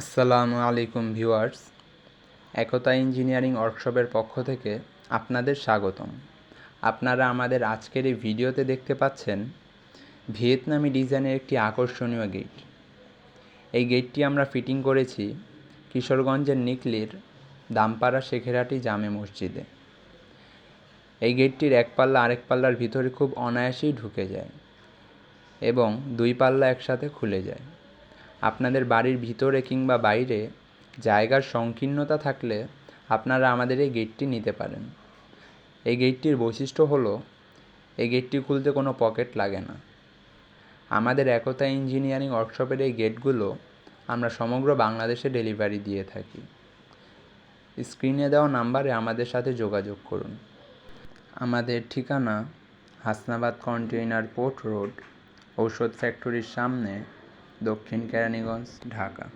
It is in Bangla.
আসসালামু আলাইকুম ভিউয়ার্স। একতা ইঞ্জিনিয়ারিং ওয়ার্কশপের পক্ষ থেকে আপনাদের স্বাগতম। আপনারা আমাদের আজকের এই ভিডিওতে দেখতে পাচ্ছেন ভিয়েতনামি ডিজাইনের একটি আকর্ষণীয় গেট। এই গেটটি আমরা ফিটিং করেছি কিশোরগঞ্জের নিকলির দামপাড়া শেখেরাটি জামে মসজিদে। এই গেটটির এক পাল্লা আরেক পাল্লার ভিতরে খুব অনায়াসেই ঢুকে যায় এবং দুই পাল্লা একসাথে খুলে যায়। আপনাদের বাড়ির ভিতরে কিংবা বাইরে জায়গার সংকীর্ণতা থাকলে আপনারা আমাদের এই গেটটি নিতে পারেন। এই গেটটির বৈশিষ্ট্য হলো, এই গেটটি খুলতে কোনো পকেট লাগে না। আমাদের একতা ইঞ্জিনিয়ারিং ওয়ার্কশপের এই গেটগুলো আমরা সমগ্র বাংলাদেশে ডেলিভারি দিয়ে থাকি। স্ক্রিনে দেওয়া নাম্বারে আমাদের সাথে যোগাযোগ করুন। আমাদের ঠিকানা হাসনাবাদ কন্টেইনার পোর্ট রোড ঔষধ ফ্যাক্টরির সামনে দক্ষিণ কেরানীগঞ্জ ঢাকা।